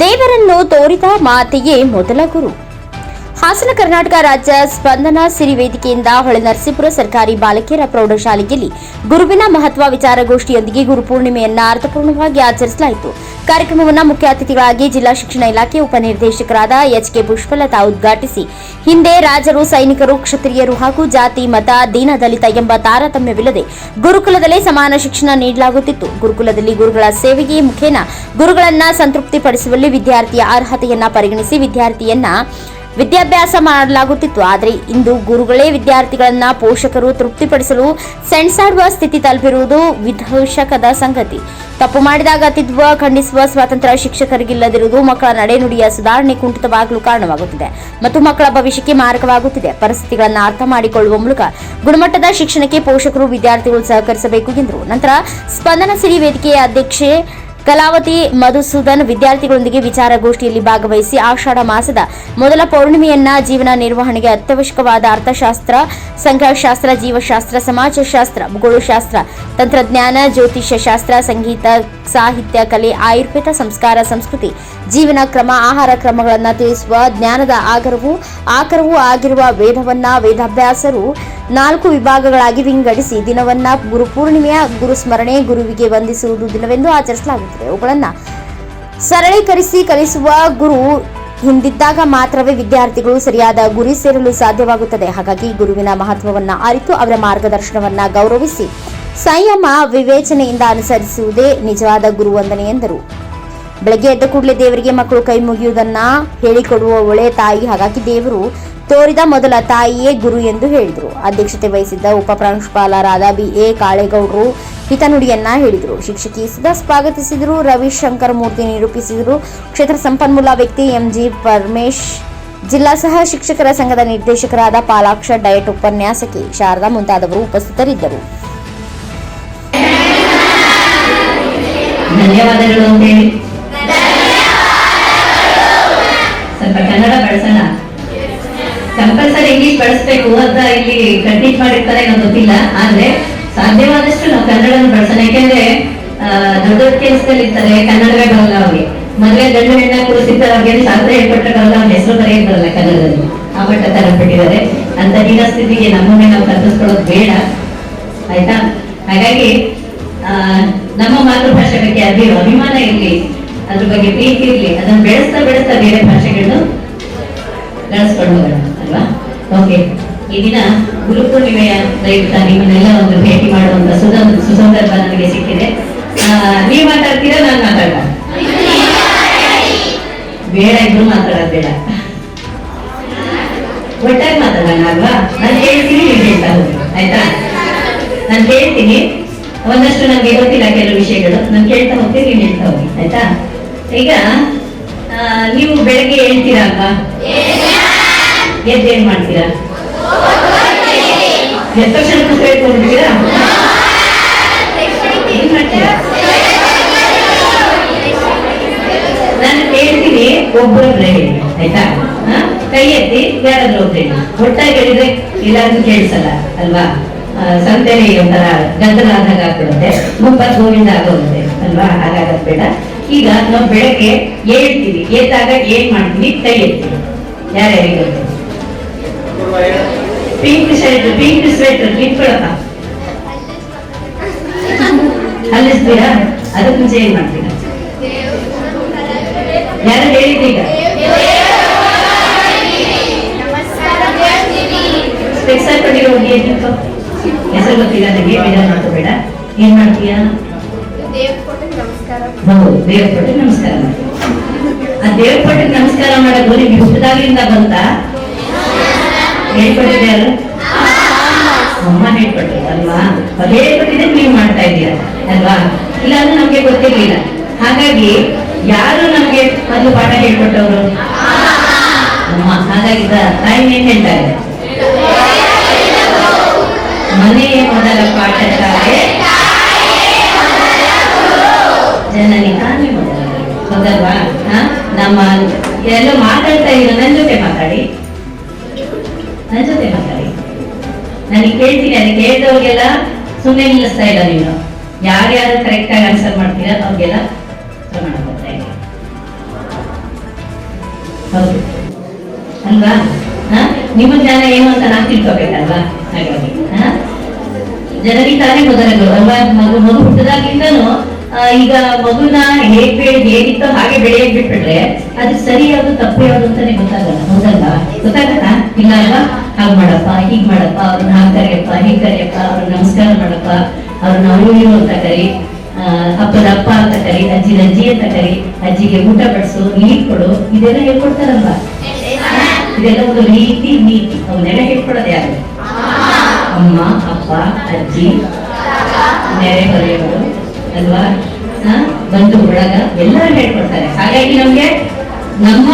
ದೇವರನ್ನು ತೋರಿದ ಮಾತೆಯೇ ಮೊದಲ ಗುರು. ಹಾಸನ ಕರ್ನಾಟಕ ರಾಜ್ಯ ಸ್ಪಂದನ ಸಿರಿ ವೇದಿಕೆಯಿಂದ ಹೊಳೆನರಸೀಪುರ ಸರ್ಕಾರಿ ಬಾಲಕಿಯರ ಪ್ರೌಢಶಾಲೆಯಲ್ಲಿ ಗುರುವಿನ ಮಹತ್ವ ವಿಚಾರಗೋಷ್ಠಿಯೊಂದಿಗೆ ಗುರುಪೂರ್ಣಿಮೆಯನ್ನ ಅರ್ಥಪೂರ್ಣವಾಗಿ ಆಚರಿಸಲಾಯಿತು. ಕಾರ್ಯಕ್ರಮವನ್ನು ಮುಖ್ಯ ಅತಿಥಿಗಳಾಗಿ ಜಿಲ್ಲಾ ಶಿಕ್ಷಣ ಇಲಾಖೆ ಉಪನಿರ್ದೇಶಕರಾದ ಎಚ್ ಕೆ ಪುಷ್ಪಲತಾ ಉದ್ಘಾಟಿಸಿ. ಹಿಂದೆ ರಾಜರು, ಸೈನಿಕರು, ಕ್ಷತ್ರಿಯರು ಹಾಗೂ ಜಾತಿ, ಮತ ದೀನ ದಲಿತ ಎಂಬ ತಾರತಮ್ಯವಿಲ್ಲದೆ ಗುರುಕುಲದಲ್ಲೇ ಸಮಾನ ಶಿಕ್ಷಣ ನೀಡಲಾಗುತ್ತಿತ್ತು. ಗುರುಕುಲದಲ್ಲಿ ಗುರುಗಳ ಸೇವೆಗೆ ಮುಖೇನ ಗುರುಗಳನ್ನ ಸಂತೃಪ್ತಿಪಡಿಸುವಲ್ಲಿ ವಿದ್ಯಾರ್ಥಿಯ ಅರ್ಹತೆಯನ್ನ ಪರಿಗಣಿಸಿ ವಿದ್ಯಾರ್ಥಿಯನ್ನ ವಿದ್ಯಾಭ್ಯಾಸ ಮಾಡಲಾಗುತ್ತಿತ್ತು. ಆದರೆ ಇಂದು ಗುರುಗಳೇ ವಿದ್ಯಾರ್ಥಿಗಳನ್ನ ಪೋಷಕರು ತೃಪ್ತಿಪಡಿಸಲು ಸೆಣಸಾಡುವ ಸ್ಥಿತಿ ತಲುಪಿರುವುದು ವಿಧ್ವಂಸಕದ ಸಂಗತಿ. ತಪ್ಪು ಮಾಡಿದಾಗ ತಿದ್ದುವ ಖಂಡಿಸುವ ಸ್ವಾತಂತ್ರ್ಯ ಶಿಕ್ಷಕರಿಗಿಲ್ಲದಿರುವುದು ಮಕ್ಕಳ ನಡೆನುಡಿಯ ಸುಧಾರಣೆ ಕುಂಠಿತವಾಗಲು ಕಾರಣವಾಗುತ್ತಿದೆ. ಮತ್ತು ಮಕ್ಕಳ ಭವಿಷ್ಯಕ್ಕೆ ಮಾರಕವಾಗುತ್ತಿದೆ. ಪರಿಸ್ಥಿತಿಗಳನ್ನು ಅರ್ಥ ಮಾಡಿಕೊಳ್ಳುವ ಮೂಲಕ ಗುಣಮಟ್ಟದ ಶಿಕ್ಷಣಕ್ಕೆ ಪೋಷಕರು ವಿದ್ಯಾರ್ಥಿಗಳು ಸಹಕರಿಸಬೇಕು ಎಂದರು. ನಂತರ ಸ್ಪಂದನ ಸಿರಿ ವೇದಿಕೆಯ ಅಧ್ಯಕ್ಷೆ ಕಲಾವತಿ ಮಧುಸೂದನ್ ವಿದ್ಯಾರ್ಥಿಗಳೊಂದಿಗೆ ವಿಚಾರಗೋಷ್ಠಿಯಲ್ಲಿ ಭಾಗವಹಿಸಿ ಆಷಾಢ ಮಾಸದ ಮೊದಲ ಪೌರ್ಣಿಮೆಯನ್ನ ಜೀವನ ನಿರ್ವಹಣೆಗೆ ಅತ್ಯವಶ್ಯಕವಾದ ಅರ್ಥಶಾಸ್ತ್ರ ಸಂಖ್ಯಾಶಾಸ್ತ್ರ ಜೀವಶಾಸ್ತ್ರ, ಸಮಾಜಶಾಸ್ತ್ರ, ಭೂಗೋಳಶಾಸ್ತ್ರ, ತಂತ್ರಜ್ಞಾನ ಜ್ಯೋತಿಷ್ಯ ಶಾಸ್ತ್ರ ಸಂಗೀತ, ಸಾಹಿತ್ಯ, ಕಲೆ, ಆಯುರ್ವೇದ, ಸಂಸ್ಕಾರ, ಸಂಸ್ಕೃತಿ, ಜೀವನ ಕ್ರಮ, ಆಹಾರ ಕ್ರಮಗಳನ್ನು ತಿಳಿಸುವ ಜ್ಞಾನದ ಆಗರವು, ಆಕರವೂ ಆಗಿರುವ ವೇದವನ್ನ ವೇದಾಭ್ಯಾಸರು ನಾಲ್ಕು ವಿಭಾಗಗಳಾಗಿ ವಿಂಗಡಿಸಿ ದಿನವನ್ನ ಗುರು ಸ್ಮರಣೆ ಗುರುವಿಗೆ ವಂದಿಸುವುದು ದಿನವೆಂದು ಆಚರಿಸಲಾಗುತ್ತದೆ. ಅವುಗಳನ್ನು ಸರಳೀಕರಿಸಿ ಕಲಿಸುವ ಗುರು ಹಿಂದಿದ್ದಾಗ ಮಾತ್ರವೇ ವಿದ್ಯಾರ್ಥಿಗಳು ಸರಿಯಾದ ಗುರಿ ಸೇರಲು ಸಾಧ್ಯವಾಗುತ್ತದೆ. ಹಾಗಾಗಿ ಗುರುವಿನ ಮಹತ್ವವನ್ನ ಅರಿತು ಅವರ ಮಾರ್ಗದರ್ಶನವನ್ನ ಗೌರವಿಸಿ ಸಂಯಮ ವಿವೇಚನೆಯಿಂದ ಅನುಸರಿಸುವುದೇ ನಿಜವಾದ ಗುರುವಂದನೆ ಎಂದರು. ಬೆಳಗ್ಗೆ ಎದ್ದ ಕೂಡಲೇ ದೇವರಿಗೆ ಮಕ್ಕಳು ಕೈ ಮುಗಿಯುವುದನ್ನ ಹೇಳಿಕೊಡುವ ಒಳ್ಳೆಯ ತಾಯಿ. ಹಾಗಾಗಿ ದೇವರು ತೋರಿದ ಮೊದಲ ತಾಯಿಯೇ ಗುರು ಎಂದು ಹೇಳಿದರು. ಅಧ್ಯಕ್ಷತೆ ವಹಿಸಿದ್ದ ಉಪ ಪ್ರಾಂಶುಪಾಲರಾದ ಬಿ. ಎ. ಕಾಳೇಗೌಡರು ಹಿತನುಡಿಯನ್ನ ಹೇಳಿದರು. ಶಿಕ್ಷಕಿ ಸುಧಾ ಸ್ವಾಗತಿಸಿದರು. ರವಿಶಂಕರ್ ಮೂರ್ತಿ ನಿರೂಪಿಸಿದರು. ಕ್ಷೇತ್ರ ಸಂಪನ್ಮೂಲ ವ್ಯಕ್ತಿ ಎಂಜಿ ಪರಮೇಶ್, ಜಿಲ್ಲಾ ಸಹ ಶಿಕ್ಷಕರ ಸಂಘದ ನಿರ್ದೇಶಕರಾದ ಪಾಲಾಕ್ಷ, ಡಯಟ್ ಉಪನ್ಯಾಸಕಿ ಶಾರದಾ ಮುಂತಾದವರು ಉಪಸ್ಥಿತರಿದ್ದರು. ಧನ್ಯವಾದಗಳು ಸ್ವಲ್ಪ ಕನ್ನಡ ಬಳಸೋಣ. ಕಂಪಲ್ಸರಿ ಇಂಗ್ಲಿಷ್ ಬಳಸ್ಬೇಕು ಅಂತ ಇಲ್ಲಿ ಕಂಟಿಟ್ ಮಾಡಿರ್ತಾರೆ ಏನೋ ಗೊತ್ತಿಲ್ಲ, ಆದ್ರೆ ಸಾಧ್ಯವಾದಷ್ಟು ನಾವು ಕನ್ನಡವನ್ನು ಬಳಸೋಣ. ಯಾಕೆಂದ್ರೆ ದೊಡ್ಡ ದೊಡ್ಡ ಕೆಲಸದಲ್ಲಿ ಇರ್ತಾರೆ ಕನ್ನಡವೇ ಬರಲ್ಲ ಅವ್ರಿಗೆ ಮದುವೆ ಗಂಡು ಹೆಣ್ಣ ಸಾಧ್ಯ ಅವ್ರಿಗೆ ಶಾಸ್ತ್ರ ಹೇಳ್ಕೊಟ್ರೆ ಅವ್ರ ಹೆಸರು ಬರೆಯಕ್ ಬರಲ್ಲ ಕನ್ನಡದಲ್ಲಿ. ಆ ಮಟ್ಟ ತರ ಬಿಟ್ಟಿದ್ದಾರೆ. ಅಂತ ಹೀನ ಸ್ಥಿತಿಗೆ ನಮ್ಮನ್ನೇ ನಾವು ಕಲ್ಪಿಸ್ಕೊಳ್ಳೋದು ಬೇಡ, ಆಯ್ತಾ? ಹಾಗಾಗಿ ನಮ್ಮ ಮಾತೃಭಾಷೆ ಬಗ್ಗೆ ಅಭಿಮಾನ ಇರ್ಲಿ. ಅದ್ರ ಬಗ್ಗೆ ಪ್ರೀತಿ ಇರಲಿ. ಅದನ್ನ ಬೆಳೆಸ್ತಾ ಬೆಳೆಸ್ತಾ ಬೇರೆ ಭಾಷೆಗಳನ್ನು ಬೆಳೆಸ್ಕೊಂಡು ಅಲ್ವಾ? ಓಕೆ ಈ ದಿನ ಗುರುಪೂರ್ಣಿಮೆಯ ಪ್ರಯುಕ್ತ ನಿಮ್ಮನ್ನೆಲ್ಲ ಒಂದು ಭೇಟಿ ಮಾಡುವಂತ ಸುಧ ಸುಸಂದರ್ಭ ನನಗೆ ಸಿಕ್ಕಿದೆ. ನೀವು ಮಾತಾಡ್ತೀರಾ, ನಾನು ಮಾತಾಡ ಬೇಡ, ಇಬ್ರು ಮಾತಾಡೋದಿಲ್ಲ. ಒಟ್ಟಾಗಿ ಮಾತಾಡೋಣ, ಅಲ್ವಾ? ನಾನು ಹೇಳ್ತೀನಿ ಹೋಗಿ. ಆಯ್ತಾ? ನಾನು ಹೇಳ್ತೀನಿ. ಒಂದಷ್ಟು ನನಗೆ ಗೊತ್ತಿಲ್ಲ ಕೆಲವು ವಿಷಯಗಳು. ನಾನು ಕೇಳ್ತಾ ಹೋಗ್ತೀನಿ, ನೀವು ಹೇಳ್ತಾ ಹೋಗಿ. ಆಯ್ತಾ? ಈಗ ನೀವು ಬೆಳಗ್ಗೆ ಹೇಳ್ತೀರಾ ಅಲ್ವಾ ಎದ್ದು ಏನ್ ಮಾಡ್ತೀರಾ? ಮಾಡ್ತೀರಾ? ನಾನು ಹೇಳ್ತೀನಿ ಒಬ್ಬರೊಬ್ರೆ ಹೇಳಿ, ಆಯ್ತಾ? ಕೈ ಎತ್ತಿ, ಯಾರಾದ್ರೂ ಒಬ್ರೆ ಒಟ್ಟಾಗಿ ಹೇಳಿದ್ರೆ ಎಲ್ಲಾದ್ರೂ ಕೇಳಿಸಲ್ಲ, ಅಲ್ವಾ? ಸಂತೆಲಿ ಒಂಥರ ಗದ್ದಲ ಆದಾಗ ಆಗ್ಬಿಡುತ್ತೆ. ಮುಪ್ಪತ್ ಗೋವಿಂದ ಆಗೋಗುತ್ತೆ, ಅಲ್ವಾ? ಹಾಗಾಗದ್ ಬೇಡ. ಈಗ ನಾವು ಬೆಳಗ್ಗೆ ಏಳ್ತೀವಿ. ಎದ್ದಾಗ ಏನ್ ಮಾಡ್ತೀವಿ ಕೈ ಎತ್ತೀವಿ ಯಾರ್ಯಾರಿಗೆ ಪಿಂಕ್ ಶರ್ಟ್, ಪಿಂಕ್ ಸ್ವೆಟರ್ ಇಟ್ಕೊಳಪ್ಪ ಅಲ್ಲಿಸ್ತೀರಾ? ಅದಕ್ಕೆ ಮುಂಚೆ ಏನ್ ಮಾಡ್ತೀರಾ? ಯಾರು ಹೇಳಿದ್ದೀಗ ಸ್ಪೆಕ್ಸ್ ಹಾಕೊಂಡಿರೋ ಹುಡುಗಿ ಹೆಸರು ಗೊತ್ತಿಲ್ಲ ನನಗೆ ಬೇಡ. ಏನ್ ಮಾಡ್ತೀಯಾ? ಹೌದು ದೇವ್ರ ಕೊಟ್ಟಿಗೆ ನಮಸ್ಕಾರ ಆ ದೇವ್ರ ಕೊಟ್ಟಿಗೆ ನಮಸ್ಕಾರ ಮಾಡೋ ಗುರಿ ವಿಶ್ವದಾಗಿಂದ ಬಂತ? ಹೇಳ್ಕೊಟ್ಟಿದೆ ಅಲ್ಲ ಅಮ್ಮ ಹೇಳ್ಕೊಟ್ಟು ಅಲ್ವಾ? ಅವ್ರು ಹೇಳ್ಕೊಟ್ಟಿದ್ರೆ ನೀವು ಮಾಡ್ತಾ ಇದ್ದೀರಾ ಅಲ್ವಾ? ಇಲ್ಲ ಅಂದ್ರೆ ನಮ್ಗೆ ಗೊತ್ತಿರ್ಲಿಲ್ಲ. ಹಾಗಾಗಿ, ಯಾರು ನಮ್ಗೆ ಮೊದಲು ಪಾಠ ಹೇಳ್ಕೊಟ್ಟವರು? ಅಮ್ಮ. ಹಾಗಾಗಿ ತಾಯಿ ಏನ್ ಹೇಳ್ತಾರೆ ಮನೆಯ ಮೊದಲ ಪಾಠ ಶಾಲೆ. ಜನನಿ ತಾನೇ ಹೌದಲ್ವಾ ನಮ್ಮ ಎಲ್ಲ ಮಾತಾಡ್ತಾ ಇರೋ ನನ್ನ ಜೊತೆ ಮಾತಾಡಿ. ನನ್ನ ಜೊತೆ ಮಾತಾಡಿ. ನನಗೆ ಕೇಳ್ತೀನಿ ಅದಕ್ಕೆ ಕೇಳಿದವ್ರಿಗೆಲ್ಲ ಸುಮ್ಮನೆ ನಿಲ್ಲಿಸ್ತಾ ಇಲ್ಲ ನೀನು. ಯಾರ್ಯಾರು ಕರೆಕ್ಟ್ ಆಗಿ ಆನ್ಸರ್ ಮಾಡ್ತೀರಾ ಅವ್ರಿಗೆಲ್ಲ ಪ್ರಮಾಣ ಕೊಡ್ತಾ ಇಲ್ಲ ಹೌದು. ಅಲ್ವಾ? ನಿಮ್ಮ ಜ್ಞಾನ ಏನು ಅಂತ ನಾವು ತಿಳ್ಕೋಬೇಕಲ್ವಾ? ಹಾಗಾಗಿ ಜನರಿಗೆ ತಾನೇ ಮೊದಲ ಅಲ್ವಾ? ಮಗು ಮಗು ಹುಟ್ಟದಾಗಿಂದನೂ ಈಗ ಮಗುನ ಹೇಗ್ ಬೆಳೆ ಹಾಗೆ ಬೆಳೆಯಕ್ ಬಿಟ್ಬಿಟ್ರೆ ಅದು ಸರಿ ಯಾವ್ದು ತಪ್ಪು ಯಾವ್ದು ಅಂತಾನೆ ಗೊತ್ತಾಗಲ್ಲ, ಹೌದಲ್ವಾ? ಗೊತ್ತಾಗಲ್ಲ ಇಲ್ಲ ಅಲ್ವಾ? ಹಾಗ್ ಮಾಡಪ್ಪ, ಹೀಗ್ ಮಾಡಪ್ಪ, ಅವ್ರನ್ನ ಹಾಗ್ ಕರಿಯಪ್ಪ, ಹೀಗ್ ಕರಿಯಪ್ಪ, ಅವ್ರನ್ನ ನಮಸ್ಕಾರ ಮಾಡಪ್ಪ, ಅವ್ರನ್ನ ಅವರು ಅಂತ ಕರಿ ಅಪ್ಪನ ಅಪ್ಪ ಅಂತ ಕರಿ ಅಜ್ಜಿನ ಅಜ್ಜಿ ಅಂತ ಕರಿ, ಅಜ್ಜಿಗೆ ಊಟ ಬಡಿಸು ನೀರ್ ಕೊಡು, ಇದೆಲ್ಲ ಹೇಳ್ಕೊಡ್ತಾರಲ್ವ? ಇದೆಲ್ಲ ಒಂದು ರೀತಿ ನೀತಿ, ಅವನ್ನೆಲ್ಲ ಹೇಳ್ಕೊಡೋದು ಯಾರು? ಅಮ್ಮ, ಅಪ್ಪ, ಅಜ್ಜಿ, ನೆರೆ ಹೊರೆಯವರು. ಅಲ್ವಾ ಹ? ಒಳಗ ಎಲ್ಲರೂ ಹೇಳ್ಕೊಡ್ತಾರೆ ಹಾಗಾಗಿ ನಮ್ಗೆ ನಮ್ಮ